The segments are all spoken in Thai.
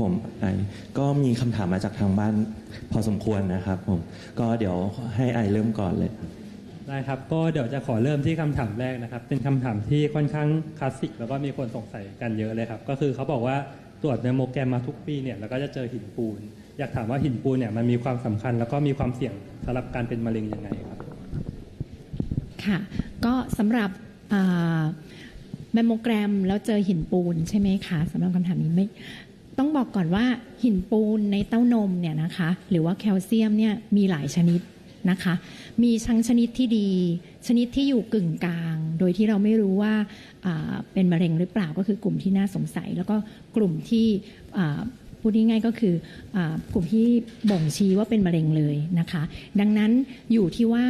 ผมไอก็มีคำถามมาจากทางบ้าน พอสมควรนะครับผมก็เดี๋ยวให้ไอเริ่มก่อนเลยได้ครับ ก็เดี๋ยวจะขอเริ่มที่คำถามแรกนะครับ เป็นคำถามที่ค่อนข้างคลาสสิก แล้วก็มีคนสงสัยกันเยอะเลยครับ ก็คือเขาบอกว่าตรวจเมมโมแกรมมาทุกปีเนี่ยแล้วก็จะเจอหินปูน อยากถามว่าหินปูนเนี่ยมันมีความสำคัญ แล้วก็มีความเสี่ยงสำหรับการเป็นมะเร็งยังไงครับ ค่ะ ก็สำหรับแมมโมแกรมแล้วเจอหินปูนใช่ไหมคะสำหรับคำถามนี้ไม่ ต้องบอกก่อนว่าหินปูนในเต้านมเนี่ยนะคะ หรือว่าแคลเซียมเนี่ยมีหลายชนิดนะคะ มีทั้งชนิดที่ดี ชนิดที่อยู่กึ่งกลาง โดยที่เราไม่รู้ว่าเป็นมะเร็งหรือเปล่าก็คือกลุ่มที่น่าสงสัย แล้วก็กลุ่มที่พูดง่ายๆก็คืออกลุ่มที่บ่งชี้ว่าเป็นมะเร็งเลยนะคะ ดังนั้นอยู่ที่ว่า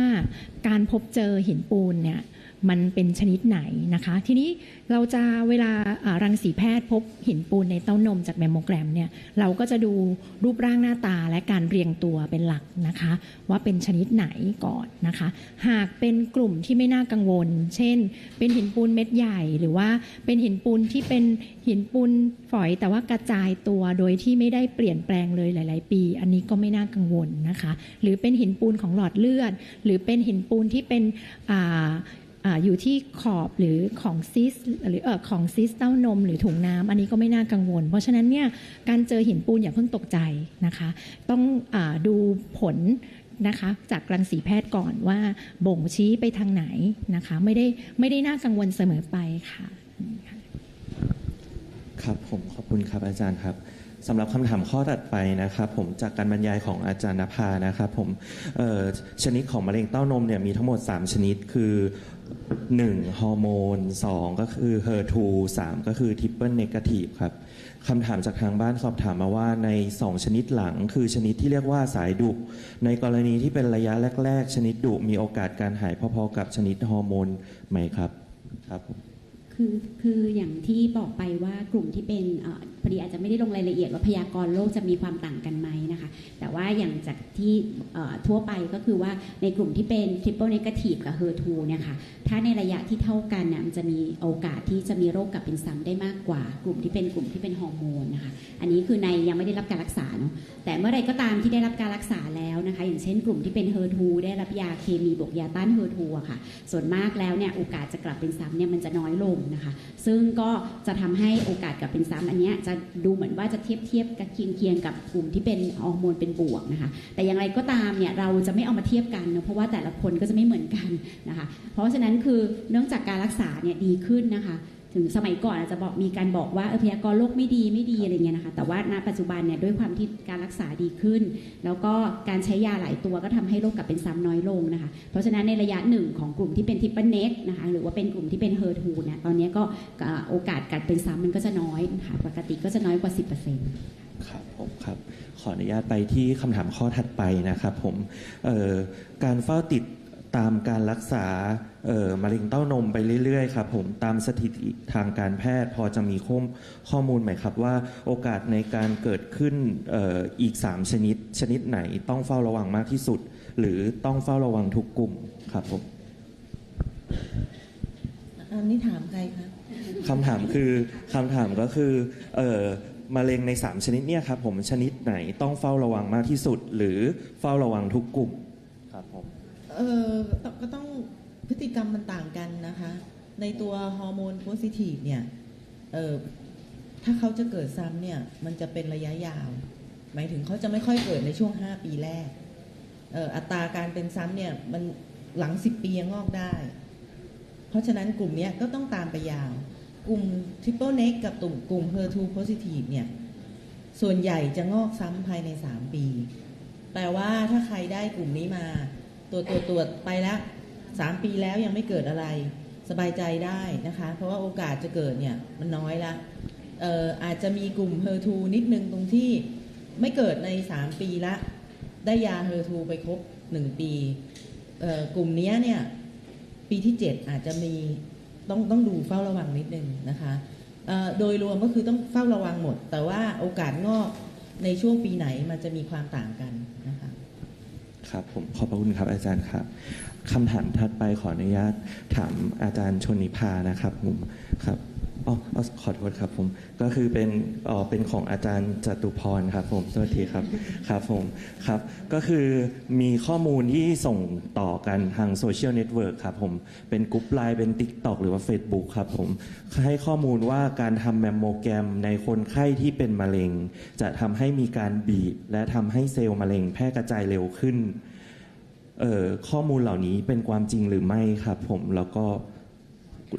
การพบเจอหินปูนเนี่ย มันเป็นชนิดไหนนะคะ ทีนี้เราจะเวลารังสีแพทย์พบหินปูนในเต้านมจากแมมโมแกรมเนี่ยเราก็จะดูรูปร่างหน้าตาและการเรียงตัวเป็นหลักนะคะ ว่าเป็นชนิดไหนก่อนนะคะ หากเป็นกลุ่มที่ไม่น่ากังวล เช่น เป็นหินปูนเม็ดใหญ่หรือว่าเป็นหินปูนที่เป็นหินปูนฝอยแต่ว่ากระจายตัวโดยที่ไม่ได้เปลี่ยนแปลงเลยหลาย ๆ ปี อันนี้ก็ไม่น่ากังวลนะคะ หรือเป็นหินปูนของหลอดเลือด หรือเป็นหินปูนที่เป็น ออยู่ที่ขอบหรือของซิสหรือเออของซิสเต้านมหรือถุงน้ำอันนี้ก็ไม่น่ากังวล เพราะฉะนั้นเนี่ยการเจอหินปูนอย่าเพิ่งตกใจนะคะ ต้องอดูผลนะคะจากรังสีแพทย์ก่อนว่าบ่งชี้ไปทางไหนนะคะไม่ได้ไม่ได้น่ากังวลเสมอไปค่ะ ครับผมขอบคุณครับอาจารย์ครับสำหรับคำถามข้อถัดไปนะครับผมจากการบรรยายของอาจารย์นภานะครับผมชนิดของมะเร็งเต้านมเนี่ยมีทั้งหมด 3 ชนิด คือ หนึ่งฮอร์โมนสองก็คือ HER2 3ก็คือ Triple Negative ครับคำถามจากทางบ้านสอบถามมาว่าใน 2 ชนิดหลัง คือชนิดที่เรียกว่าสายดุ ในกรณีที่เป็นระยะแรก ๆ ชนิดดุมีโอกาสการหายพอๆกับชนิดฮอร์โมนไหมครับครับผม คือคืออย่างที่บอกไปว่ากลุ่มที่เป็นอพอดีอาจจะไม่ได้ลงรายละเอียดว่าพยากรณ์โรคจะมีความต่างกันไหมนะคะ แต่ว่าอย่างจากที่ทั่วไปก็คือว่าในกลุ่มที่เป็น triple negative กับ HER2 เนี่ยค่ะถ้าในระยะที่เท่ากันเนี่ยมันจะมีโอกาสที่จะมีโรคกลับเป็นซ้ำได้มากกว่า กลุ่มที่เป็นกลุ่มที่เป็นฮอร์โมนนะคะอันนี้คือในยังไม่ได้รับการรักษาเนาะแต่เมื่อไรก็ตามที่ได้รับการรักษาแล้วนะคะ อย่างเช่น กลุ่มที่เป็น HER2 ได้รับยาเคมีบวกยาต้าน HER2 อะค่ะ ส่วนมากแล้วเนี่ยโอกาสจะกลับเป็นซ้ำเนี่ยมันจะน้อยลงนะคะ ซึ่งก็จะทำให้โอกาสกลับเป็นซ้ำอันนี้จะดูเหมือนว่าจะเทียบเทียบกับเคียงเคียงกับกลุ่มที่เป็นฮอร์โมนเป็นบวกนะคะ แต่อย่างไรก็ตามเนี่ยเราจะไม่เอามาเทียบกันเนอะเพราะว่าแต่ละคนก็จะไม่เหมือนกันนะคะ เพราะฉะนั้นคือเนื่องจากการรักษาเนี่ยดีขึ้นนะคะ ถึงสมัยก่อนอาจจะบอกมีการบอกว่าเออพยากรณ์โรคไม่ดีไม่ดีอะไรเงี้ยนะคะแต่ว่าณปัจจุบันเนี่ยด้วยความที่การรักษาดีขึ้น แล้วก็การใช้ยาหลายตัวก็ทำให้โรคกลับเป็นซ้ำน้อยลงนะคะ เพราะฉะนั้นในระยะหนึ่งของกลุ่มที่เป็นทิปเปิลเน็กนะคะหรือว่าเป็นกลุ่มที่เป็นเฮอร์ทูเนี่ยตอนนี้ก็โอกาสกลับเป็นซ้ำมันก็จะน้อยนะคะปกติก็จะน้อยกว่า 10%ครับผมครับขออนุญาตไปที่คำถามข้อถัดไปนะครับผมการเฝ้าติด ตามการรักษาเอ่อมะเร็งเต้านมไปเรื่อยๆครับผมตามสถิติทางการแพทย์พอจะมีข้อมข้อมูลไหมครับว่าโอกาสในการเกิดขึ้นเอ่ออีก 3 ชนิด ชนิดไหนต้องเฝ้าระวังมากที่สุด หรือต้องเฝ้าระวังทุกกลุ่มครับผมอันนี้ถามใครคะคำถามคือคำถามก็คือเอ่อมะเร็งใน 3 ชนิดเนี่ยครับผมชนิดไหนต้องเฝ้าระวังมากที่สุด หรือเฝ้าระวังทุกกลุ่มครับผม เออก็ต้องพฤติกรรมมันต่างกันนะคะ ในตัวฮอร์โมนโพซิทีฟเนี่ยเออถ้าเขาจะเกิดซ้ำเนี่ย มันจะเป็นระยะยาว หมายถึงเขาจะไม่ค่อยเกิดในช่วง 5 ปีแรกเอออัตราการเป็นซ้ำเนี่ยมันหลัง 10 ปียังงอกได้ เพราะฉะนั้นกลุ่มนี้ก็ต้องตามไปยาว กลุ่ม triple neg กับกลุ่มกลุ่ม HER2 positive เนี่ย ส่วนใหญ่จะงอกซ้ำภายใน 3 ปี แต่ว่าถ้าใครได้กลุ่มนี้มา ตรวจตรวจตรวจไปแล้ว3ปีแล้วยังไม่เกิดอะไรสบายใจได้นะคะ เพราะว่าโอกาสจะเกิดเนี่ยมันน้อยละเอ่ออาจจะมีกลุ่ม HER2 นิดนึงตรงที่ไม่เกิดใน 3 ปีละ ได้ยา HER2 ไปครบ 1 ปีเอ่อกลุ่มนี้เนี่ยปีที่ 7 อาจจะมีต้องต้องดูเฝ้าระวังนิดนึงนะคะเอ่อโดยรวมก็คือต้องเฝ้าระวังหมด แต่ว่าโอกาสงอกในช่วงปีไหนมันจะมีความต่างกัน ครับ ผมขอบพระคุณครับอาจารย์ครับคำถามถัดไปขออนุญาตถามอาจารย์ชนนิพานะครับผมครับ อ๋อขอโทษครับผมก็คือเป็นอ๋อเป็นของอาจารย์จตุพรครับผมสวัสดีครับครับผมครับ ก็คือมีข้อมูลที่ส่งต่อกันทางโซเชียลเน็ตเวิร์กครับผมเป็นกรุ๊ปไลน์เป็น Tik t o k หรือว่า Facebook ครับผมให้ข้อมูลว่าการทำแมมโมแกรมในคนไข้ที่เป็นมะเร็ง จะทำให้มีการบีบ และทำให้เซลล์มะเร็งแพร่กระจายเร็วขึ้นเอ่อข้อมูลเหล่านี้เป็นความจริงหรือไม่ครับผมแล้วก็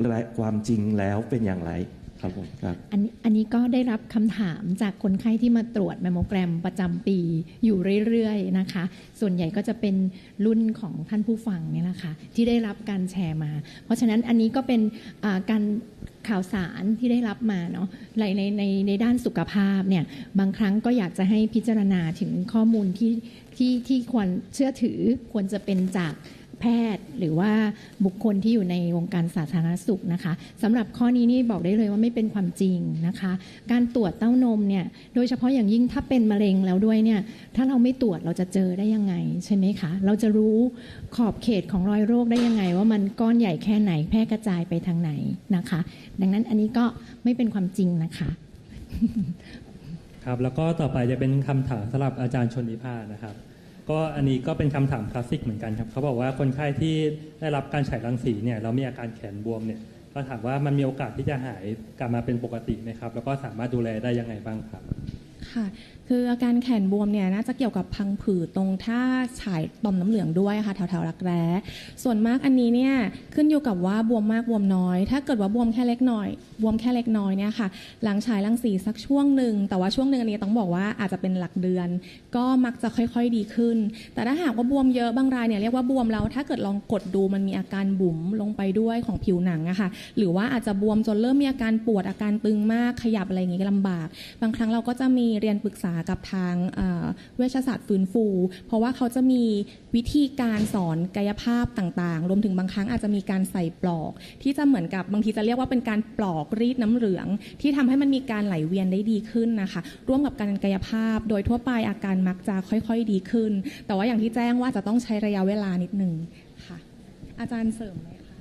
และความจริงแล้วเป็นอย่างไรครับผมครับอันนี้อันนี้ก็ได้รับคำถามจากคนไข้ที่มาตรวจแมมโมแกรมประจำปีอยู่เรื่อยๆนะคะ ส่วนใหญ่ก็จะเป็นรุ่นของท่านผู้ฟังเนี่ยนะคะที่ได้รับการแชร์มา เพราะฉะนั้นอันนี้ก็เป็นการข่าวสารที่ได้รับมาเนาะในในในในด้านสุขภาพเนี่ยบางครั้งก็อยากจะให้พิจารณาถึงข้อมูลที่ที่ที่ควรเชื่อถือควรจะเป็นจาก แพทย์หรือว่าบุคคลที่อยู่ในวงการสาธารณสุขนะคะสำหรับข้อนี้นี่บอกได้เลยว่าไม่เป็นความจริงนะคะ การตรวจเต้านมเนี่ยโดยเฉพาะอย่างยิ่งถ้าเป็นมะเร็งแล้วด้วยเนี่ยถ้าเราไม่ตรวจเราจะเจอได้ยังไงใช่ไหมคะเราจะรู้ขอบเขตของรอยโรคได้ยังไง ว่ามันก้อนใหญ่แค่ไหนแพร่กระจายไปทางไหนนะคะ ดังนั้นอันนี้ก็ไม่เป็นความจริงนะคะครับแล้วก็ต่อไปจะเป็นคำถามสำหรับอาจารย์ชนนิพานะครับ ก็อันนี้ก็เป็นคำถามคลาสสิกเหมือนกันครับเขาบอกว่าคนไข้ที่ได้รับการฉายรังสีเนี่ยเรามีอาการแขนบวมเนี่ยก็ถามว่ามันมีโอกาสที่จะหายกลับมาเป็นปกติไหมครับ แล้วก็สามารถดูแลได้ยังไงบ้างครับ ค่ะ คืออาการแขนบวมเนี่ยน่าจะเกี่ยวกับพังผืดตรงท่าฉายต่อมน้ำเหลืองด้วยค่ะแถวๆรักแร้ ส่วนมากอันนี้เนี่ยขึ้นอยู่กับว่าบวมมากบวมน้อย ถ้าเกิดว่าบวมแค่เล็กน้อย บวมแค่เล็กน้อยเนี่ยค่ะ หลังฉายรังสีสักช่วงหนึ่งแต่ว่าช่วงหนึ่งอันนี้ต้องบอกว่าอาจจะเป็นหลักเดือน ก็มักจะค่อยๆดีขึ้น แต่ถ้าหากว่าบวมเยอะบางรายเนี่ยเรียกว่าบวมแล้วถ้าเกิดลองกดดูมันมีอาการบุ๋มลงไปด้วยของผิวหนังอะค่ะหรือว่าอาจจะบวมจนเริ่มมีอาการปวดอาการตึงมากขยับอะไรอย่างงี้ก็ลำบาก บางครั้งเราก็จะมีเรียนปรึกษากับทางเวชศาสตร์ฟื้นฟู เพราะว่าเขาจะมีวิธีการสอนกายภาพต่างๆ รวมถึงบางครั้งอาจจะมีการใส่ปลอก ที่จะเหมือนกับบางทีจะเรียกว่าเป็นการปลอกรีดน้ำเหลือง ที่ทำให้มันมีการไหลเวียนได้ดีขึ้นนะคะ ร่วมกับการกายภาพ โดยทั่วไปอาการมักจะค่อยๆดีขึ้น แต่ว่าอย่างที่แจ้งว่าจะต้องใช้ระยะเวลานิดหนึ่งค่ะ อาจารย์เสริมไหมคะ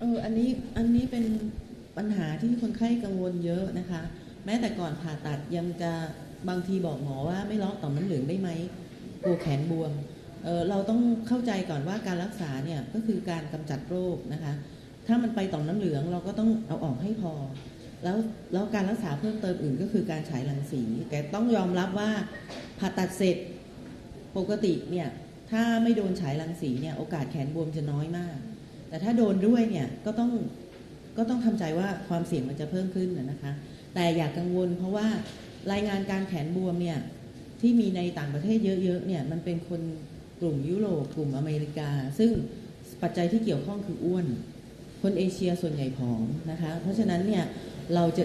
เอออันนี้อันนี้เป็นปัญหาที่คนไข้กังวลเยอะนะคะ แม้แต่ก่อนผ่าตัดยังจะ บางทีบอกหมอว่าไม่เลาะต่อมน้ำเหลืองได้ไหมกลัวแขนบวมเเราต้องเข้าใจก่อนว่าการรักษาเนี่ยก็คือการกำจัดโรคนะคะ ถ้ามันไปต่อมน้ำเหลืองเราก็ต้องเอาออกให้พอ แล้วแล้วการรักษาเพิ่มเติมอื่นก็คือการฉายรังสี แต่ต้องยอมรับว่าผ่าตัดเสร็จปกติเนี่ยถ้าไม่โดนฉายรังสีเนี่ยโอกาสแขนบวมจะน้อยมาก แต่ถ้าโดนด้วยเนี่ยก็ต้องก็ต้องทำใจว่าความเสี่ยงมันจะเพิ่มขึ้นนะนะคะ แต่อย่ากกังวลเพราะว่า รายงานการแขนบวมเนี่ยที่มีในต่างประเทศเยอะๆเนี่ยมันเป็นคนกลุ่มยุโรปกลุ่มอเมริกา ซึ่งปัจจัยที่เกี่ยวข้องคืออ้วน คนเอเชียส่วนใหญ่ผอมนะคะ เพราะฉะนั้นเนี่ยเราจะ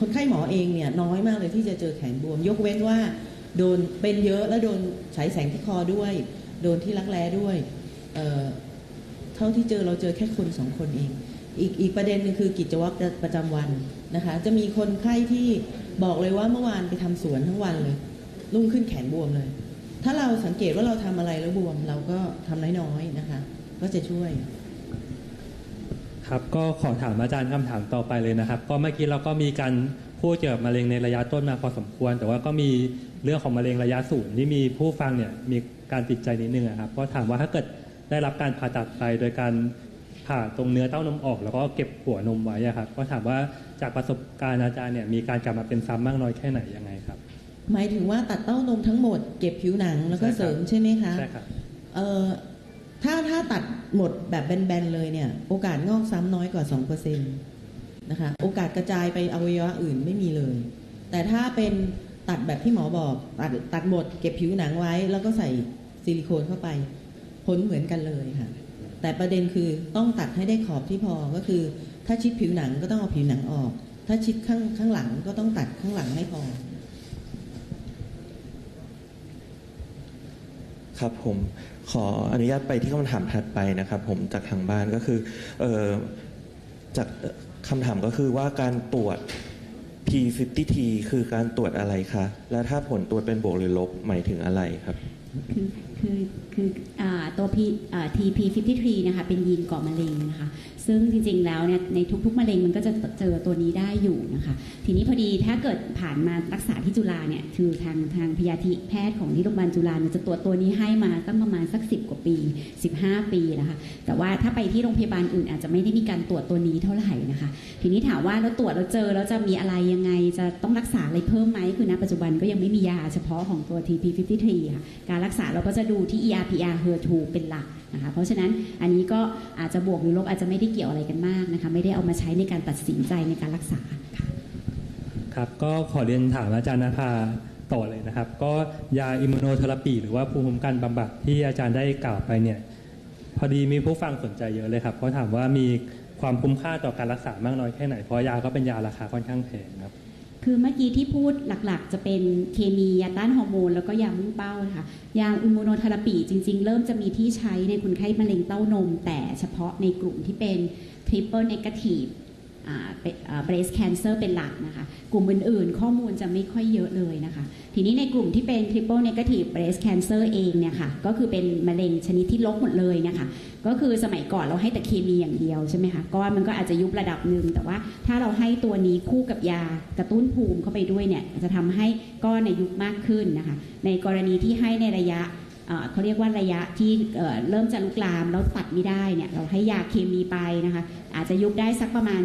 คนไข้หมอเองเนี่ยน้อยมากเลยที่จะเจอแขนบวม ยกเว้นว่าโดนเป็นเยอะแล้วโดนฉายแสงที่คอด้วย โดนที่รักแร้ด้วยเเท่าที่เจอเราเจอแค่คนสองคนเอง อีกอีกประเด็นนึงคือกิจวัตรประจำวันนะคะ จะมีคนไข้ที่ บอกเลยว่าเมื่อวานไปทำสวนทั้งวันเลย รุ่งขึ้นแขนบวมเลย ถ้าเราสังเกตว่าเราทำอะไรแล้วบวม เราก็ทำน้อยๆนะคะ ก็จะช่วย ครับก็ขอถามอาจารย์คำถามต่อไปเลยนะครับ ก็เมื่อกี้เราก็มีการพูดเกี่ยวกับมะเร็งในระยะต้นมาพอสมควร แต่ว่าก็มีเรื่องของมะเร็งระยะสูงที่มีผู้ฟังเนี่ยมีการติดใจนิดนึงอะครับก็ถามว่าถ้าเกิดได้รับการผ่าตัดไปโดยการ ผ่าตรงเนื้อเต้านมออก แล้วก็เก็บหัวนมไว้อะครับก็ถามว่าจากประสบการณ์อาจารย์เนี่ยมีการกลับมาเป็นซ้ำมากน้อยแค่ไหนยังไงครับ หมายถึงว่าตัดเต้านมทั้งหมดเก็บผิวหนังแล้วก็ใช่ครับเสริมใช่ไหมคะใช่ครับเอ่อถ้าถ้าตัดหมดแบบแบนๆเลยเนี่ย โอกาสงอกซ้ำน้อยกว่า2%นะคะโอกาสกระจายไปอวัยวะอื่นไม่มีเลย แต่ถ้าเป็นตัดแบบที่หมอบอกตัดตัดหมดเก็บผิวหนังไว้ แล้วก็ใส่ซิลิโคนเข้าไป ผลเหมือนกันเลยค่ะ แต่ประเด็นคือต้องตัดให้ได้ขอบที่พอก็คือ ถ้าชิดผิวหนังก็ต้องเอาผิวหนังออก ถ้าชิดข้างข้างหลังก็ต้องตัดข้างหลังให้พอ ครับผมขออนุญาตไปที่คำถามถัดไปนะครับ ผมจากทางบ้านก็คือเอ่อจากคำถามก็คือว่าการตรวจ P50T คือการตรวจอะไรคะ และถ้าผลตรวจเป็นบวกหรือลบหมายถึงอะไรครับ คือคืออตัว P อ่า TP53 นะคะเป็นยีนก่อมะเร็งนะคะ ซึ่งจริงๆแล้วเนี่ยในทุกๆมะเร็งมันก็จะเจอตัวนี้ได้อยู่นะคะ ทีนี้พอดีถ้าเกิดผ่านมารักษาที่จุฬาเนี่ยคือทางทางพยาธิแพทย์ของที่โรงพยาบาลจุฬาเนี่ยจะตรวจตัวนี้ให้มาตั้งประมาณสัก 10 กว่าปี 15 ปีนะคะแต่ว่าถ้าไปที่โรงพยาบาลอื่นอาจจะไม่ได้มีการตรวจตัวนี้เท่าไหร่นะคะ ทีนี้ถามว่าเราตรวจเราเจอแล้วจะมีอะไรยังไงจะต้องรักษาอะไรเพิ่มไหมคือณปัจจุบันก็ยังไม่มียาเฉพาะของตัว TP53 ค่ะการรักษาเราก็จะดููที่ ERPR HER2 เป็นหลักนะคะเพราะฉะนั้นอันนี้ก็อาจจะบวกหรือลบอาจจะไม่ได้เกี่ยวอะไรกันมากนะคะไม่ได้เอามาใช้ในการตัดสินใจในการรักษาค่ะครับก็ขอเรียนถามอาจารย์นภาต่อเลยนะครับ ก็ยาอิมมูโนเทอราปี หรือว่าภูมิคุ้มกันบำบัดที่อาจารย์ได้กล่าวไปเนี่ยพอดีมีผู้ฟังสนใจเยอะเลยครับเพราะถามว่ามีความคุ้มค่าต่อการรักษามากน้อยแค่ไหน เพราะยาก็เป็นยาราคาค่อนข้างแพงครับ คือเมื่อกี้ที่พูดหลักๆ จะเป็นเคมียาต้านฮอร์โมนแล้วก็ยามุ่งเป้านะคะยาอิมมูโนเทอราปีจริง ๆ เริ่มจะมีที่ใช้ในคนไข้มะเร็งเต้านม แต่เฉพาะในกลุ่มที่เป็น triple negative อ่าเป็นอ่า breast cancer เป็นหลักนะคะ กลุ่มอื่นๆ ข้อมูลจะไม่ค่อยเยอะเลยนะคะ ทีนี้ในกลุ่มที่เป็น triple negative breast cancer เองเนี่ยค่ะ ก็คือเป็นมะเร็งชนิดที่ลบหมดเลยนะคะ ก็คือสมัยก่อนเราให้แต่เคมีอย่างเดียวใช่ไหมคะก้อนมันก็อาจจะยุบระดับหนึ่ง แต่ว่าถ้าเราให้ตัวนี้คู่กับยากระตุ้นภูมิเข้าไปด้วยเนี่ย จะทำให้ก้อนในยุบมากขึ้นนะคะ ในกรณีที่ให้ในระยะเขาเรียกว่าระยะที่เริ่มจะลุกลามแล้วตัดไม่ได้เนี่ยเราให้ยาเคมีไปนะคะ อาจจะยุบได้สักประมาณ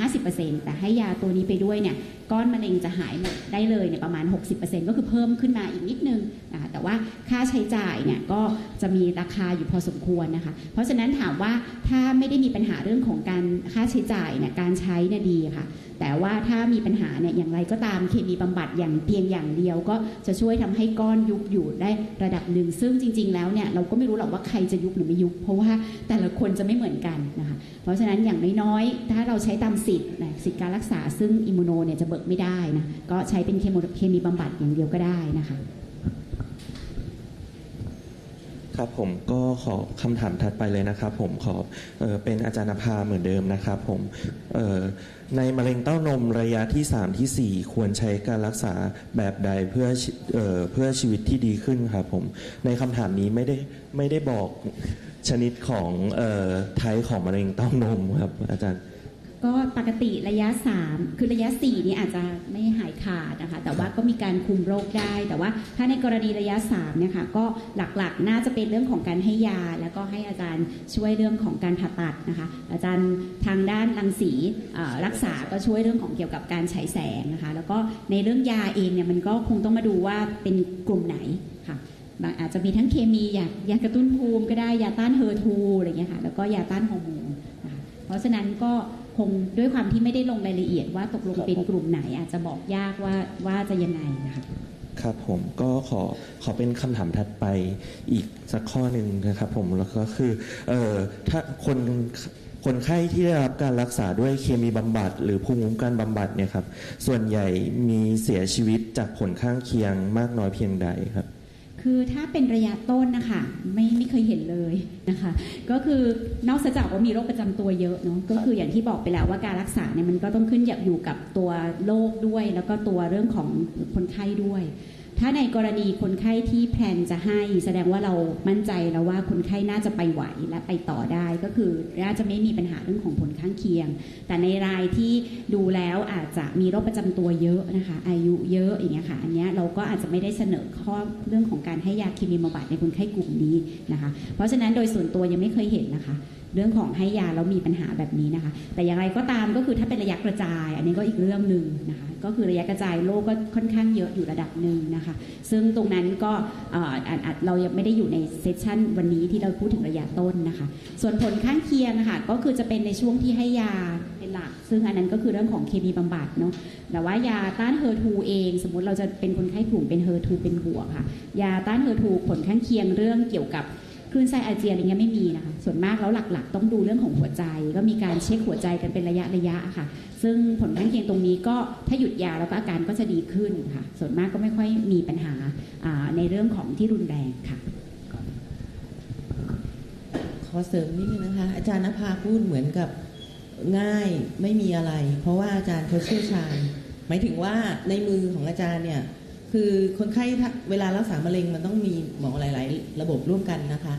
40-50%แต่ให้ยาตัวนี้ไปด้วยเนี่ยก้อนมะเร็งจะหายหมดได้เลยเนี่ยประมาณ 60%ก็คือเพิ่มขึ้นมาอีกนิดนึงนะคะแต่ว่าค่าใช้จ่ายเนี่ยก็จะมีราคาอยู่พอสมควรนะคะ เพราะฉะนั้นถามว่าถ้าไม่ได้มีปัญหาเรื่องของการค่าใช้จ่ายเนี่ยการใช้เนี่ยดีค่ะ แต่ว่าถ้ามีปัญหาเนี่ยอย่างไรก็ตามเคมีบำบัดอย่างเพียงอย่างเดียว ก็จะช่วยทำให้ก้อนยุบอยู่ได้ระดับหนึ่ง ซึ่งจริง ๆ แล้วเนี่ยเราก็ไม่รู้หรอกว่าใครจะยุบหรือไม่ยุบเพราะว่าแต่ละคนจะไม่เหมือนกันนะคะ เพราะฉะนั้นอย่างน้อยๆ ถ้าเราใช้ตามสิทธิ์สิทธิการรักษาซึ่งอิมมูโนเนี่ยจะเบิกไม่ได้นะ ก็ใช้เป็นเคมีเคมีบำบัดอย่างเดียวก็ได้นะคะ ครับผมก็ขอคำถามถัดไปเลยนะครับ ผมขอเออเป็นอาจารย์นภาเหมือนเดิมนะครับผมเออในมะเร็งเต้านมระยะที่ 3 ทีสี่4 ควรใช้การรักษาแบบใดเพื่อเออเพื่อชีวิตที่ดีขึ้นครับผมในคำถามนี้ไม่ได้ไม่ได้บอกชนิดของเอ่อไทป์ของมะเร็งเต้านมครับอาจารย์ ก็ปกติระยะ 3 คือระยะ 4 นี่อาจจะไม่หายขาดนะคะ แต่ว่าก็มีการคุมโรคได้ แต่ว่าถ้าในกรณีระยะ3เนี่ยค่ะก็หลักๆ น่าจะเป็นเรื่องของการให้ยา แล้วก็ให้อาจารย์ช่วยเรื่องของการผ่าตัดนะคะ อาจารย์ทางด้านรังสีรักษาก็ช่วยเรื่องของเกี่ยวกับการฉายแสงนะคะ แล้วก็ในเรื่องยาเองเนี่ยมันก็คงต้องมาดูว่าเป็นกลุ่มไหนค่ะบางอาจจะมีทั้งเคมียายากระตุ้นภูมิก็ได้ยาต้านเฮอร์ทูอะไรเงี้ยค่ะแล้วก็ยาต้านฮอร์โมนเพราะฉะนั้นก็ คงด้วยความที่ไม่ได้ลงรายละเอียดว่าตกลงเป็นกลุ่มไหนอาจจะบอกยากว่าว่าจะยังไงนะคะครับผมก็ขอขอเป็นคำถามถัดไปอีกสักข้อหนึ่งนะครับผมแล้วก็คือเอ่อถ้าคนคนไข้ที่ได้รับการรักษาด้วยเคมีบำบัด หรือภูมิคุ้มกันบำบัดเนี่ยครับส่วนใหญ่มีเสียชีวิตจากผลข้างเคียงมากน้อยเพียงใดครับ คือถ้าเป็นระยะต้นนะคะไม่ไม่เคยเห็นเลยนะคะ ก็คือนอกจากว่ามีโรคประจำตัวเยอะเนาะก็คืออย่างที่บอกไปแล้วว่าการรักษาเนี่ยมันก็ต้องขึ้นอยู่กับตัวโรคด้วย แล้วก็ตัวเรื่องของคนไข้ด้วย ถ้าในกรณีคนไข้ที่แพลนจะให้แสดงว่าเรามั่นใจแล้วว่าคนไข้น่าจะไปไหวและไปต่อได้ ก็คือน่าจะไม่มีปัญหาเรื่องของผลข้างเคียง แต่ในรายที่ดูแล้วอาจจะมีโรคประจำตัวเยอะนะคะ อายุเยอะอย่างเงี้ยค่ะอันเนี้ยเราก็อาจจะไม่ได้เสนอข้อเรื่องของการให้ยาเคมีบำบัดในคนไข้กลุ่มนี้นะคะ เพราะฉะนั้นโดยส่วนตัวยังไม่เคยเห็นนะคะ เรื่องของให้ยาแล้วมีปัญหาแบบนี้นะคะ แต่อย่างไรก็ตามก็คือถ้าเป็นระยะกระจาย อันนี้ก็อีกเรื่องหนึ่งนะคะ ก็คือระยะกระจายโรคก็ค่อนข้างเยอะอยู่ระดับหนึ่งนะคะ ซึ่งตรงนั้นก็เรายังไม่ได้อยู่ในเซสชันวันนี้ที่เราพูดถึงระยะต้นนะคะ ส่วนผลข้างเคียงนะคะก็คือจะเป็นในช่วงที่ให้ยาเป็นหลัก ซึ่งอันนั้นก็คือเรื่องของเคมีบำบัดเนาะแต่ว่ายาต้านเฮอร์ทูเอง สมมติเราจะเป็นคนไข้กลุ่มเป็นเฮอร์ทูเป็นบวกค่ะ ยาต้านเฮอร์ทูผลข้างเคียงเรื่องเกี่ยวกับ คลื่นไส้อาเจียนอะไรเงี้ยไม่มีนะคะส่วนมากแล้วหลักๆ ต้องดูเรื่องของหัวใจ ก็มีการเช็คหัวใจกันเป็นระยะระยะค่ะ ซึ่งผลข้างเคียงตรงนี้ก็ถ้าหยุดยาแล้วก็อาการก็จะดีขึ้นค่ะ ส่วนมากก็ไม่ค่อยมีปัญหาในเรื่องของที่รุนแรงค่ะขอเสริมนิดนึงนะคะ อาจารย์นภาพูดเหมือนกับง่ายไม่มีอะไร เพราะว่าอาจารย์เขาเชี่ยวชาญหมายถึงว่าในมือของอาจารย์เนี่ย คือคนไข้เวลารักษามะเร็งมันต้องมีหมอหลาย ๆ ระบบร่วมกันนะคะ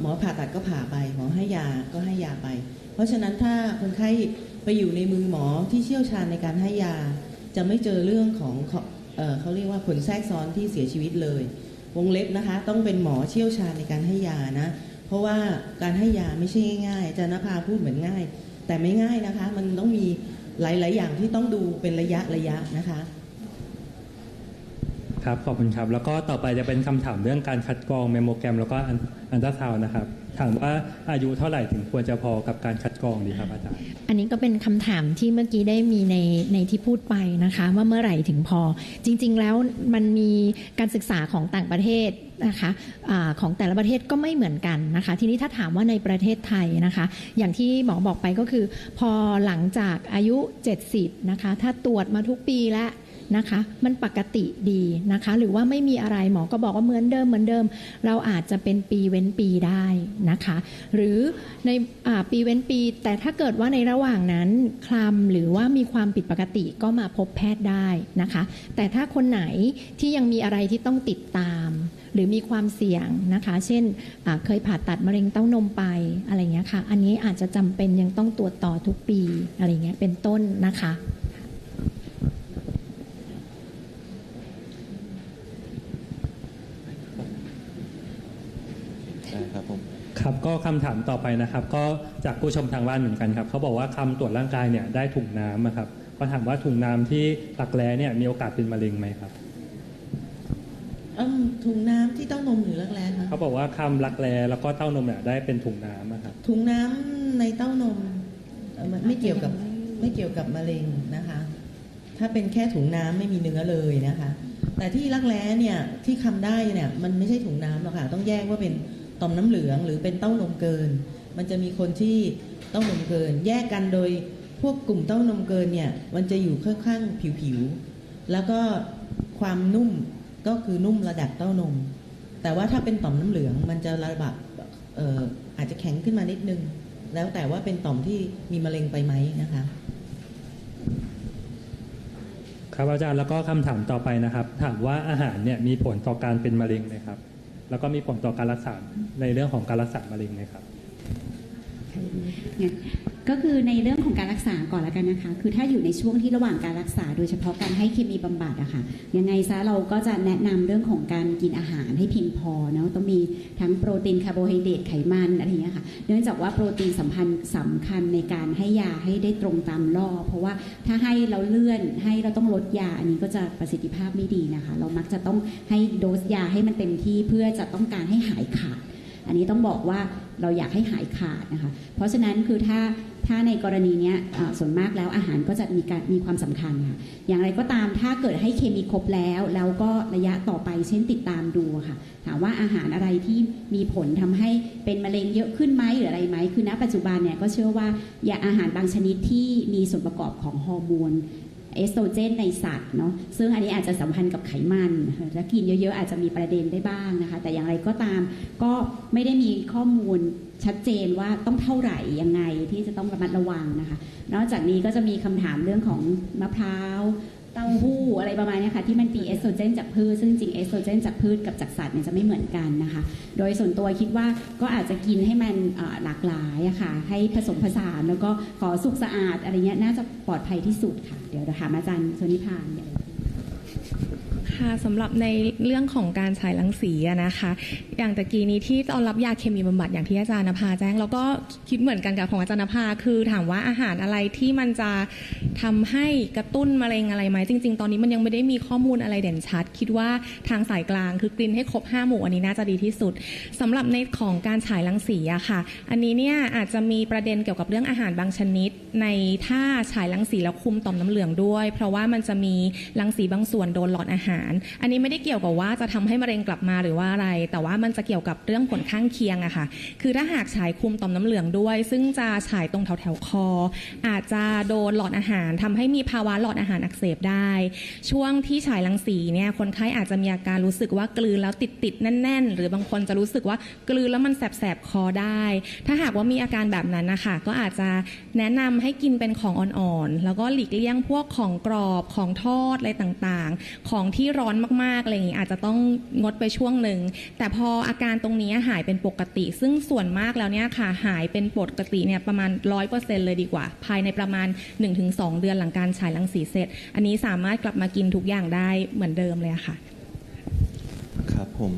หมอผ่าตัดก็ผ่าไป หมอให้ยาก็ให้ยาไป เพราะฉะนั้นถ้าคนไข้ไปอยู่ในมือหมอที่เชี่ยวชาญในการให้ยา จะไม่เจอเรื่องของเขาเรียกว่าผลแทรกซ้อนที่เสียชีวิตเลย วงเล็บนะคะ ต้องเป็นหมอเชี่ยวชาญในการให้ยานะ เพราะว่าการให้ยาไม่ใช่ง่ายๆจานภาพูดเหมือนง่าย แต่ไม่ง่ายนะคะ มันต้องมีหลาย ๆ อย่างที่ต้องดูเป็นระยะระยะนะคะ ครับขอบคุณครับ แล้วก็ต่อไปจะเป็นคำถามเรื่องการคัดกรองเมมโมแกรม แล้วก็อันตราซาวนะครับ ถามว่าอายุเท่าไหร่ถึงควรจะพอกับการคัดกรองดีครับอาจารย์ อันนี้ก็เป็นคำถามที่เมื่อกี้ได้มีในในที่พูดไปนะคะ ว่าเมื่อไหร่ถึงพอ จริง ๆ แล้วมันมีการศึกษาของต่างประเทศนะคะอาของแต่ละประเทศก็ไม่เหมือนกันนะคะ ทีนี้ถ้าถามว่าในประเทศไทยนะคะ อย่างที่หมอบอกไปก็คือ พอหลังจากอายุ 70นะคะถ้าตรวจมาทุกปีแล้ว นะคะ มันปกติดีนะคะ หรือว่าไม่มีอะไรหมอก็บอกว่าเหมือนเดิมเหมือนเดิม เราอาจจะเป็นปีเว้นปีได้นะคะ หรือในอปีเว้นปี แต่ถ้าเกิดว่าในระหว่างนั้นคลำหรือว่ามีความผิดปกติก็มาพบแพทย์ได้นะคะ แต่ถ้าคนไหนที่ยังมีอะไรที่ต้องติดตาม หรือมีความเสี่ยงนะคะ เช่นเคยผ่าตัดมะเร็งเต้านมไปอะไรเงี้ยค่ะ อันนี้อาจจะจำเป็นยังต้องตรวจต่อทุกปีอะไรเงี้ยเป็นต้นนะคะ ได้ครับผม ครับก็คำถามต่อไปนะครับ ก็จากผู้ชมทางบ้านเหมือนกันครับเขาบอกว่าคำตรวจร่างกายเนี่ยได้ถุงน้ำอะครับก็ถามว่าถุงน้ำที่ตักแร้เนี่ยมีโอกาสเป็นมะเร็งไหมครับอืมถุงน้ำที่เต้านมหรือรักแร้คะเขาบอกว่าคำรักแร้แล้วก็เต้านมเนี่ยได้เป็นถุงน้ำอะครับถุงน้ำในเต้านมเอ่อมันไม่เกี่ยวกับไม่เกี่ยวกับมะเร็งนะคะ ถ้าเป็นแค่ถุงน้ำไม่มีเนื้อเลยนะคะ แต่ที่รักแร้เนี่ยที่คำได้เนี่ยมันไม่ใช่ถุงน้ำหรอกค่ะต้องแยกว่าเป็น ต่อมน้ำเหลืองหรือเป็นเต้านมเกิน มันจะมีคนที่เต้านมเกิน แยกกันโดยพวกกลุ่มเต้านมเกินเนี่ยมันจะอยู่ค่อนข้างผิวๆแล้วก็ความนุ่มก็คือนุ่มระดับเต้านม แต่ว่าถ้าเป็นต่อมน้ำเหลืองมันจะระดับเอ่ออาจจะแข็งขึ้นมานิดนึง แล้วแต่ว่าเป็นต่อมที่มีมะเร็งไปไหมนะคะครับอาจารย์แล้วก็คำถามต่อไปนะครับ ถามว่าอาหารเนี่ยมีผลต่อการเป็นมะเร็งไหมครับ แล้วก็มีผลต่อการรักษาในเรื่องของการรักษามะเร็งไหมครับ ก็คือในเรื่องของการรักษาก่อนแล้วกันนะคะ คือถ้าอยู่ในช่วงที่ระหว่างการรักษา โดยเฉพาะการให้เคมีบำบัดอะค่ะ ยังไงซะเราก็จะแนะนำเรื่องของการกินอาหารให้เพียงพอเนาะ ต้องมีทั้งโปรตีนคาร์โบไฮเดรตไขมันอะไรอย่างเงี้ยค่ะ เนื่องจากว่าโปรตีนสัมพันธ์สำคัญในการให้ยาให้ได้ตรงตามรอบ เพราะว่าถ้าให้เราเลื่อนให้เราต้องลดยาอันนี้ก็จะประสิทธิภาพไม่ดีนะคะ เรามักจะต้องให้โดสยาให้มันเต็มที่เพื่อจะต้องการให้หายขาด อันนี้ต้องบอกว่า เราอยากให้หายขาดนะคะ เพราะฉะนั้นคือถ้าถ้าในกรณีนี้ส่วนมากแล้วอาหารก็จะมีการมีความสำคัญค่ะอย่างไรก็ตามถ้าเกิดให้เคมีครบแล้ว แล้วก็ระยะต่อไปเช่นติดตามดูค่ะ ถามว่าอาหารอะไรที่มีผลทำให้เป็นมะเร็งเยอะขึ้นไหมหรืออะไรไหมคือณปัจจุบันเนี่ยก็เชื่อว่าอย่าอาหารบางชนิดที่มีส่วนประกอบของฮอร์โมน เอสโตรเจนในสัตว์เนาะซึ่งอันนี้อาจจะสัมพันธ์กับไขมันและกินเยอะๆ อาจจะมีประเด็นได้บ้างนะคะ แต่อย่างไรก็ตามก็ไม่ได้มีข้อมูลชัดเจนว่าต้องเท่าไหร่ยังไงที่จะต้องระมัดระวังนะคะ นอกจากนี้ก็จะมีคำถามเรื่องของมะพร้าว เต้าหู้อะไรประมาณนี้ค่ะที่มันมีเอสโตรเจนจากพืชซึ่งจริงเอสโตรเจนจากพืชกับจากสัตว์เนี่ยจะไม่เหมือนกันนะคะ โดยส่วนตัวคิดว่าก็อาจจะกินให้มันหลากหลายอะค่ะให้ผสมผสานแล้วก็ขอสุกสะอาดอะไรเงี้ยน่าจะปลอดภัยที่สุดค่ะ เดี๋ยวเราถามอาจารย์ชนิพานเนี่ย ค่ะสำหรับในเรื่องของการฉายรังสีอะนะคะ อย่างตะกี้นี้ที่ตอนรับยาเคมีบำบัดอย่างที่อาจารย์นภาแจ้ง แล้วก็คิดเหมือนกันกับของอาจารย์นภาคือถามว่าอาหารอะไรที่มันจะทำให้กระตุ้นมะเร็งอะไรไหมจริง ๆ ตอนนี้มันยังไม่ได้มีข้อมูลอะไรเด่นชัด คิดว่าทางสายกลางคือกลินให้ครบ5หมู่อันนี้น่าจะดีที่สุดสำหรับในของการฉายรังสีอะค่ะ อันนี้เนี่ยอาจจะมีประเด็นเกี่ยวกับเรื่องอาหารบางชนิด ในถ้าฉายรังสีแล้วคุมต่อมน้ำเหลืองด้วย เพราะว่ามันจะมีรังสีบางส่วนโดนหลอดอาหารอันนี้ไม่ได้เกี่ยวกับว่าจะทำให้มะเร็งกลับมาหรือว่าอะไร แต่ว่ามันจะเกี่ยวกับเรื่องผลข้างเคียงอะค่ะ คือถ้าหากฉายคุมต่อมน้ำเหลืองด้วย ซึ่งจะฉายตรงแถวแถวคอ อาจจะโดนหลอดอาหารทำให้มีภาวะหลอดอาหารอักเสบได้ ช่วงที่ฉายรังสีเนี่ยคนไข้อาจจะมีอาการรู้สึกว่ากลืนแล้วติดติดแน่น ๆ หรือบางคนจะรู้สึกว่ากลืนแล้วมันแสบๆคอได้ ถ้าหากว่ามีอาการแบบนั้นนะคะก็อาจจะแนะนำให้กินเป็นของอ่อนๆแล้วก็หลีกเลี่ยงพวกของกรอบของทอดอะไรต่างๆ ของที่ร้อนมากๆอะไรอย่างนี้อาจจะต้องงดไปช่วงหนึ่ง แต่พออาการตรงนี้หายเป็นปกติ ซึ่งส่วนมากแล้วเนี่ยค่ะหายเป็นปกติเนี่ยประมาณ 100%เลยดีกว่า ภายในประมาณ 1-2 เดือนหลังการฉายรังสีเสร็จ อันนี้สามารถกลับมากินทุกอย่างได้เหมือนเดิมเลยอะค่ะครับผม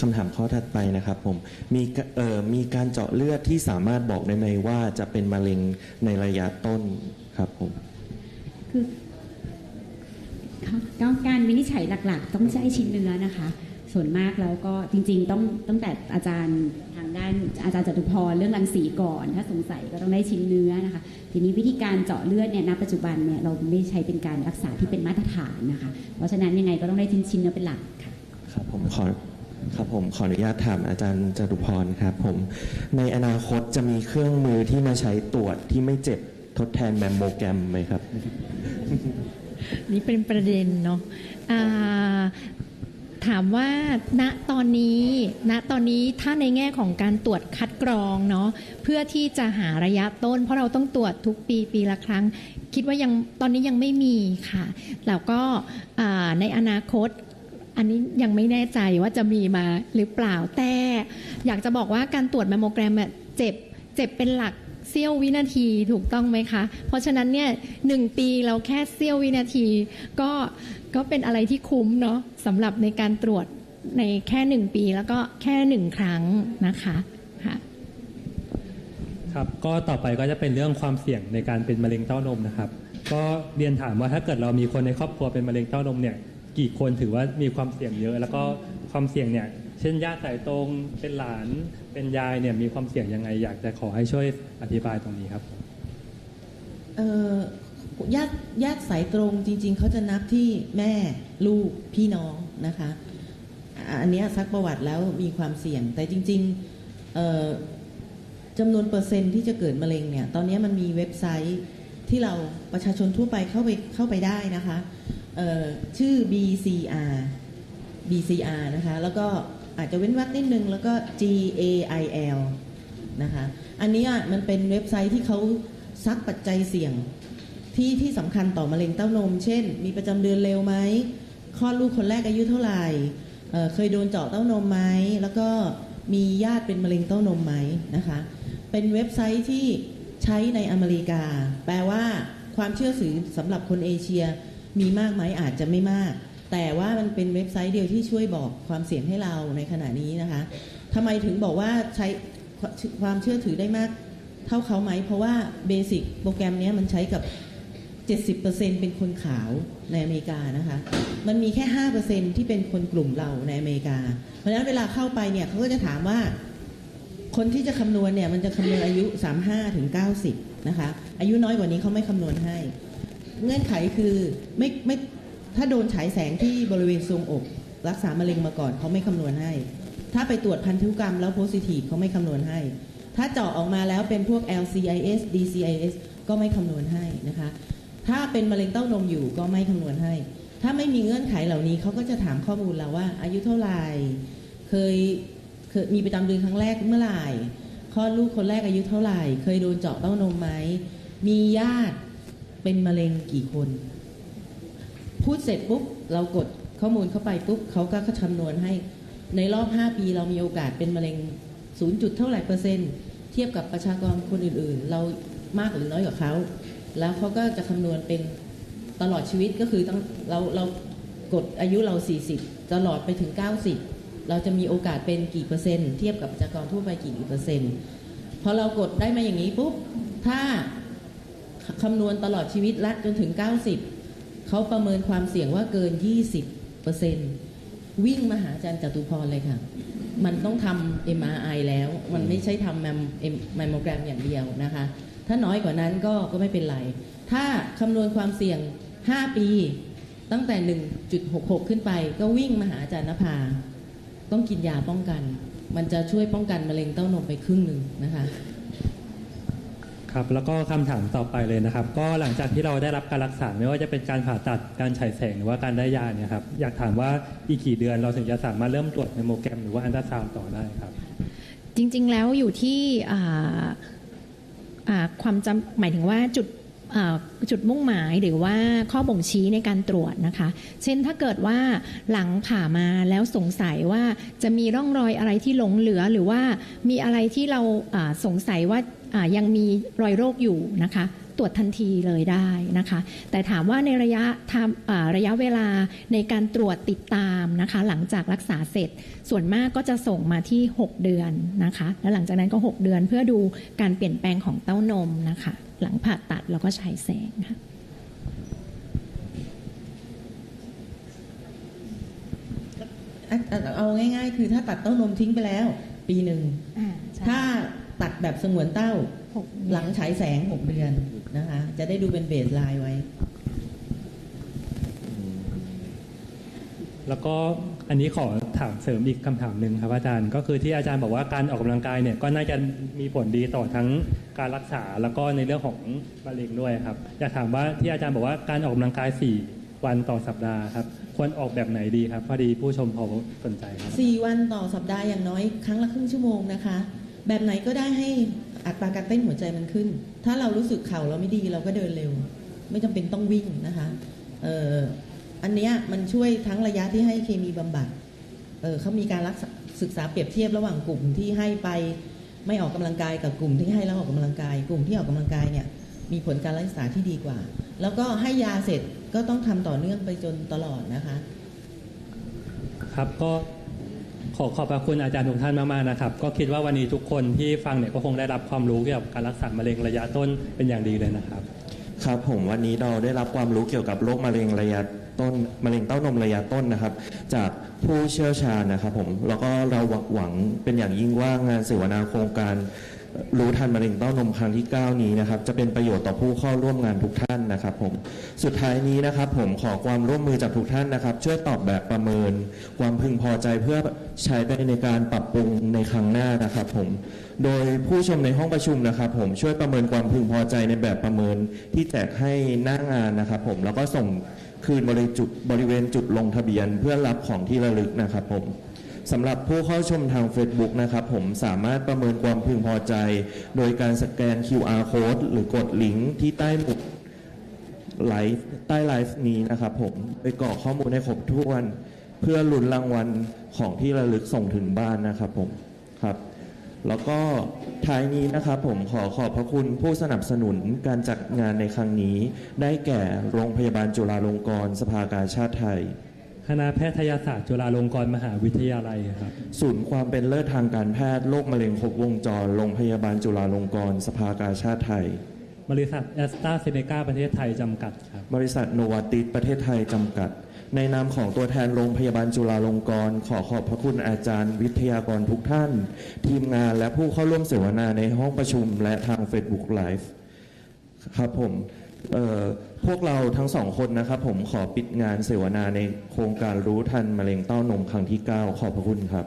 คำถามข้อถัดไปนะครับผมมีกเอ่อมีการเจาะเลือดที่สามารถบอกได้ไหมว่าจะเป็นมะเร็งในระยะต้นครับผมคือ ก็การวินิจฉัยหลักๆ ต้องใช้ชิ้นเนื้อนะคะ ส่วนมากแล้วก็จริงๆ ต้องตั้งแต่อาจารย์ทางด้านอาจารย์จตุพรเรื่องรังสีก่อน ถ้าสงสัยก็ต้องได้ชิ้นเนื้อนะคะ ทีนี้วิธีการเจาะเลือดเนี่ยณปัจจุบันเนี่ยเราไม่ใช้เป็นการรักษาที่เป็นมาตรฐานนะคะ เพราะฉะนั้นยังไงก็ต้องได้ชิ้นชิ้นเนื้อเป็นหลักค่ะครับผมขอครับผมขออนุญาตถามอาจารย์จตุพรครับผมในอนาคตจะมีเครื่องมือที่มาใช้ตรวจที่ไม่เจ็บทดแทนแมมโมแกรมไหมครับ นี่เป็นประเด็นเนาะถามว่าณตอนนี้ณตอนนี้ถ้าในแง่ของการตรวจคัดกรองเนาะเพื่อที่จะหาระยะต้น เพราะเราต้องตรวจทุกปีปีละครั้ง คิดว่ายังตอนนี้ยังไม่มีค่ะ แล้วก็ในอนาคต อันนี้ยังไม่แน่ใจว่าจะมีมาหรือเปล่าแต่อยากจะบอกว่าการตรวจแมมโมแกรมเจ็บเจ็บเป็นหลักเสี้ยววินาทีถูกต้องไหมคะ เพราะฉะนั้นเนี่ย หนึ่งปีเราแค่เสี้ยววินาที ก็ก็เป็นอะไรที่คุ้มเนาะสำหรับในการตรวจในแค่หนึ่งปีแล้วก็แค่หนึ่งครั้งนะคะค่ะครับก็ต่อไปก็จะเป็นเรื่องความเสี่ยงในการเป็นมะเร็งเต้านมนะครับ ก็เรียนถามว่าถ้าเกิดเรามีคนในครอบครัวเป็นมะเร็งเต้านมเนี่ยกี่คนถือว่ามีความเสี่ยงเยอะ แล้วก็ความเสี่ยงเนี่ยเช่นญาติสายตรงเป็นหลานเป็นยายเนี่ยมีความเสี่ยงยังไง อยากจะขอให้ช่วยอธิบายตรงนี้ครับเอ่อ ญาติญาติสายตรงจริง ๆ เขาจะนับที่แม่ลูกพี่น้องนะคะ อันนี้ซักประวัติแล้วมีความเสี่ยง แต่จริงๆจำนวนเปอร์เซ็นต์ที่จะเกิดมะเร็งเนี่ย ตอนนี้มันมีเว็บไซต์ที่เราประชาชนทั่วไปเข้าไปเข้าไปได้นะคะชื่อ BCR BCR นะคะ แล้วก็อาจจะเว้นวรรคนิดนึง แล้วก็ GAIL นะคะ อันนี้มันเป็นเว็บไซต์ที่เขาซักปัจจัยเสี่ยง ที่ที่สำคัญต่อมะเร็งเต้านม เช่น มีประจำเดือนเร็วไหมคลอดลูกคนแรกอายุเท่าไหร่เเคยโดนเจาะเต้านมไหมแล้วก็มีญาติเป็นมะเร็งเต้านมไหมนะคะ เป็นเว็บไซต์ที่ใช้ในอเมริกา แปลว่าความเชื่อถือสำหรับคนเอเชียมีมากไหมอาจจะไม่มาก แต่ว่ามันเป็นเว็บไซต์เดียวที่ช่วยบอกความเสี่ยงให้เราในขณะนี้นะคะทำไมถึงบอกว่าใช้ความเชื่อถือได้มากเท่าเขาไหม เพราะว่าเบสิกโปรแกรมนี้มันใช้กับ 70%เป็นคนขาวในอเมริกานะคะ มันมีแค่ 5%ที่เป็นคนกลุ่มเราในอเมริกา เพราะฉะนั้นเวลาเข้าไปเนี่ยเขาก็จะถามว่า คนที่จะคำนวณเนี่ยมันจะคำนวณอายุ 35ถึง90 นะคะ อายุน้อยกว่านี้เขาไม่คำนวณให้ เงื่อนไขคือไม่ไม่ถ้าโดนฉายแสงที่บริเวณทรวงอก รักษามะเร็งมาก่อนเขาไม่คำนวณให้ ถ้าไปตรวจพันธุกรรมแล้วโพซิทีฟเขาไม่คำนวณให้ ถ้าเจาะออกมาแล้วเป็นพวก LCIS DCIS ก็ไม่คำนวณให้นะคะ ถ้าเป็นมะเร็งเต้านมอยู่ก็ไม่คำนวณให้ ถ้าไม่มีเงื่อนไขเหล่านี้เขาก็จะถามข้อมูลเราว่า อายุเท่าไหร่เคยเคยมีประจำเดือนครั้งแรกเมื่อไหร่คลอดลูกคนแรกอายุเท่าไหร่ เคยโดนเจาะเต้านมไหมมีญาติเป็นมะเร็งกี่คน พูดเสร็จปุ๊บเรากดข้อมูลเข้าไปปุ๊บเขาก็คำนวณให้ในรอบ 5 ปีเรามีโอกาสเป็นมะเร็ง 0. จุดเท่าไหร่เปอร์เซ็นต์ เทียบกับประชากรคนอื่นๆ เรามากหรือน้อยกว่าเขา แล้วเขาก็จะคำนวณเป็นตลอดชีวิตก็คือต้องเราเรากดอายุเรา 40 ตลอดไปถึง 90 เราจะมีโอกาสเป็นกี่เปอร์เซ็นต์เทียบกับประชากรทั่วไปกี่เปอร์เซ็นต์พอเรากดได้มาอย่างนี้ปุ๊บถ้าคำนวณตลอดชีวิตและจนถึง 90 เขาประเมินความเสี่ยงว่าเกิน 20เปอร์เซ็นต์วิ่งมาหาอาจารย์จตุพรเลยค่ะ มันต้องทำ MRI แล้ว มันไม่ใช่ทำแมมแมมโมแกรมอย่างเดียวนะคะ ถ้าน้อยกว่านั้นก็ก็ไม่เป็นไร ถ้าคำนวณความเสี่ยง 5 ปี ตั้งแต่ 1.66 ขึ้นไปก็วิ่งมาหาอาจารย์นภา ต้องกินยาป้องกัน มันจะช่วยป้องกันมะเร็งเต้านมไปครึ่งหนึ่งนะคะครับแล้วก็คำถามต่อไปเลยนะครับ ก็หลังจากที่เราได้รับการรักษาไม่ว่าจะเป็นการผ่าตัดการฉายแสงหรือว่าการได้ยาเนี่ยครับอยากถามว่าอีกกี่เดือนเราถึงจะสามารถเริ่มตรวจเมมโมแกรมหรือว่าอันตราซาวด์ต่อได้ครับ จริงๆแล้วอยู่ที่อ่าอ่า ความจำหมายถึงว่าจุดจุดมุ่งหมายหรือว่าข้อบ่งชี้ในการตรวจนะคะ เช่นถ้าเกิดว่าหลังผ่ามาแล้วสงสัยว่าจะมีร่องรอยอะไรที่หลงเหลือ หรือว่ามีอะไรที่เราสงสัยว่ายังมีรอยโรคอยู่นะคะ ตรวจทันทีเลยได้นะคะ แต่ถามว่าในระยะทำอ่าระยะเวลาในการตรวจติดตามนะคะ หลังจากรักษาเสร็จ ส่วนมากก็จะส่งมาที่ 6 เดือนนะคะ แล้วหลังจากนั้นก็ 6 เดือนเพื่อดูการเปลี่ยนแปลงของเต้านมนะคะ หลังผ่าตัดแล้วก็ฉายแสงค่ะอะอะเอาง่ายๆ คือถ้าตัดเต้านมทิ้งไปแล้ว ปีหนึ่งถ้าตัดแบบสงวนเต้า หลังฉายแสง6เดือนนะคะ จะได้ดูเป็นเบสไลน์ไว้ แล้วก็อันนี้ขอถามเสริมอีกคำถามหนึ่งครับอาจารย์ ก็คือที่อาจารย์บอกว่าการออกกำลังกายเนี่ยก็น่าจะมีผลดีต่อทั้งการรักษาแล้วก็ในเรื่องของมะเร็งด้วยครับอยากถามว่าที่อาจารย์บอกว่าการออกกำลังกาย4วันต่อสัปดาห์ครับควรออกแบบไหนดีครับพอดีผู้ชมเขาสนใจครับ4วันต่อสัปดาห์อย่างน้อยครั้งละครึ่งชั่วโมงนะคะ แบบไหนก็ได้ให้ อัตราการเต้นหัวใจมันขึ้น ถ้าเรารู้สึกเข่าเราไม่ดีเราก็เดินเร็ว ไม่จำเป็นต้องวิ่งนะคะเอออันเนี้ยมันช่วยทั้งระยะที่ให้เคมีบำบัดเออเขามีการรักษาศึกษาเปรียบเทียบระหว่างกลุ่มที่ให้ไปไม่ออกกำลังกายกับกลุ่มที่ให้แล้วออกกำลังกาย กลุ่มที่ออกกำลังกายเนี่ยมีผลการรักษาที่ดีกว่า แล้วก็ให้ยาเสร็จก็ต้องทำต่อเนื่องไปจนตลอดนะคะ ครับก็ ขอขอบพระคุณอาจารย์ทุกท่านมากๆนะครับ ก็คิดว่าวันนี้ทุกคนที่ฟังเนี่ยก็คงได้รับความรู้เกี่ยวกับการรักษามะเร็งระยะต้นเป็นอย่างดีเลยนะครับ ครับผมวันนี้เราได้รับความรู้เกี่ยวกับโรคมะเร็งระยะต้นมะเร็งเต้านมระยะต้นนะครับ จากผู้เชี่ยวชาญนะครับผมแล้วก็เราหวังเป็นอย่างยิ่งว่างานเสวนาโครงการ รู้ทันมะเร็งเต้านมครั้งที่ 9 นี้นะครับ จะเป็นประโยชน์ต่อผู้เข้าร่วมงานทุกท่านนะครับผมสุดท้ายนี้นะครับ ผมขอความร่วมมือจากทุกท่านนะครับ ช่วยตอบแบบประเมิน ความพึงพอใจเพื่อใช้ไปในการปรับปรุงในครั้งหน้านะครับ ผม โดยผู้ชมในห้องประชุมนะครับ ผมช่วยประเมินความพึงพอใจในแบบประเมินที่แจกให้หน้างานนะครับ ผมแล้วก็ส่งคืนบริจุดบริเวณจุดลงทะเบียนเพื่อรับของที่ระลึกนะครับ ผม สำหรับผู้เข้าชมทาง Facebook นะครับ ผมสามารถประเมินความพึงพอใจ โดยการสแกน QR code หรือกดลิงก์ที่ใต้หมุดไลฟ์ใต้ไลฟ์นี้นะครับผมไปกรอกข้อมูลให้ครบถ้วน เพื่อลุ้นรางวัลของที่ระลึกส่งถึงบ้านนะครับผมครับ แล้วก็ท้ายนี้นะครับผมขอขอบพระคุณผู้สนับสนุนการจัดงานในครั้งนี้ ได้แก่โรงพยาบาลจุฬาลงกรณ์สภากาชาติไทย คณะแพทยศาสตร์จุฬาลงกรณ์มหาวิทยาลัยครับ ศูนย์ความเป็นเลิศทางการแพทย์โรคมะเร็งครบวงจรโรงพยาบาลจุฬาลงกรณ์สภากาชาติไทย บริษัทแอสตราเซเนกาประเทศไทยจำกัดครับ บริษัทโนวาติสประเทศไทยจำกัด ในนามของตัวแทนโรงพยาบาลจุฬาลงกรณ์ขอขอบพระคุณอาจารย์ วิทยากรทุกท่าน ทีมงานและผู้เข้าร่วมเสวนาในห้องประชุมและทาง Facebook Live ครับผมเอ่อ พวกเราทั้งสองคนนะครับ ผมขอปิดงานเสวนาในโครงการรู้ทันมะเร็งเต้านมครั้งที่ 9 ขอบพระคุณครับ